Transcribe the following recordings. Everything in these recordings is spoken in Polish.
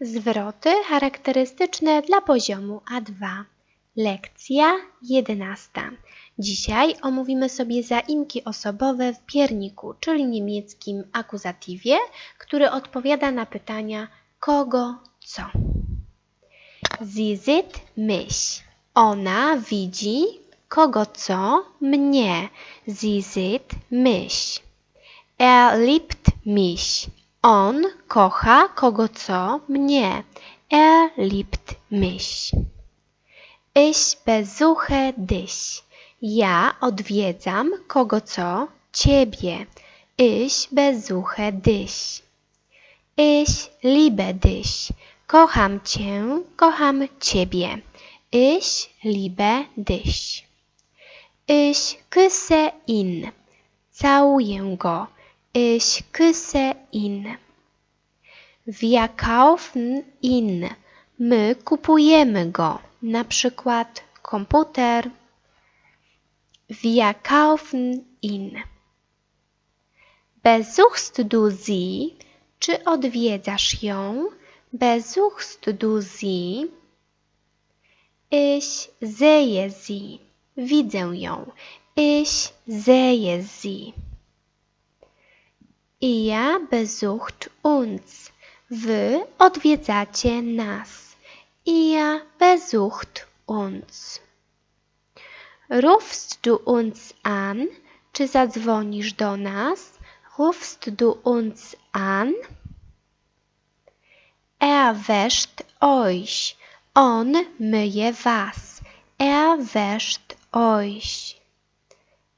Zwroty charakterystyczne dla poziomu A2. Lekcja 11. Dzisiaj omówimy sobie zaimki osobowe w pierniku, czyli niemieckim akuzatywie, który odpowiada na pytania kogo, co. Sie sieht mich. Ona widzi kogo co? Mnie. Sie sieht mich. Er liebt mich. On kocha kogo co? Mnie. Er liebt mich. Ich besuche dich. Ja odwiedzam kogo co? Ciebie. Ich besuche dich. Ich liebe dich. Kocham cię, kocham ciebie. Ich liebe dich. Ich küsse ihn. Całuję go. Ich küsse ihn. Wir kaufen ihn. My kupujemy go. Na przykład komputer. Wir kaufen ihn. Besuchst du sie? Czy odwiedzasz ją? Besuchst du sie? Ich sehe sie. Widzę ją. Ich sehe sie. Ihr besucht uns. Wy odwiedzacie nas. Ihr besucht uns. Rufst du uns an? Czy zadzwonisz do nas? Rufst du uns an? Er wäscht euch. On myje was. Er wäscht euch.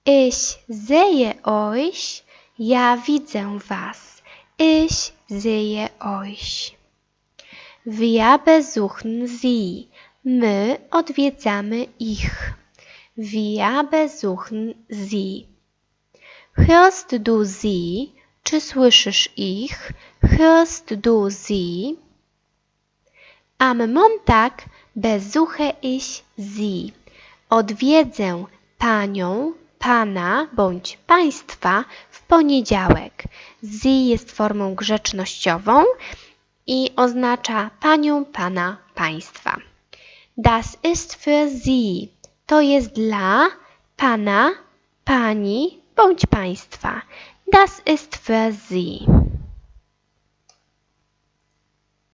Ich sehe euch. Ja widzę was. Ich sehe euch. Wir besuchen sie. My odwiedzamy ich. Wir besuchen sie. Hörst du sie? Czy słyszysz ich? Hörst du sie? Am Montag besuche ich sie. Odwiedzę panią, pana bądź państwa w poniedziałek. Sie jest formą grzecznościową i oznacza panią, pana, państwa. Das ist für sie. To jest dla pana, pani bądź państwa. Das ist für sie.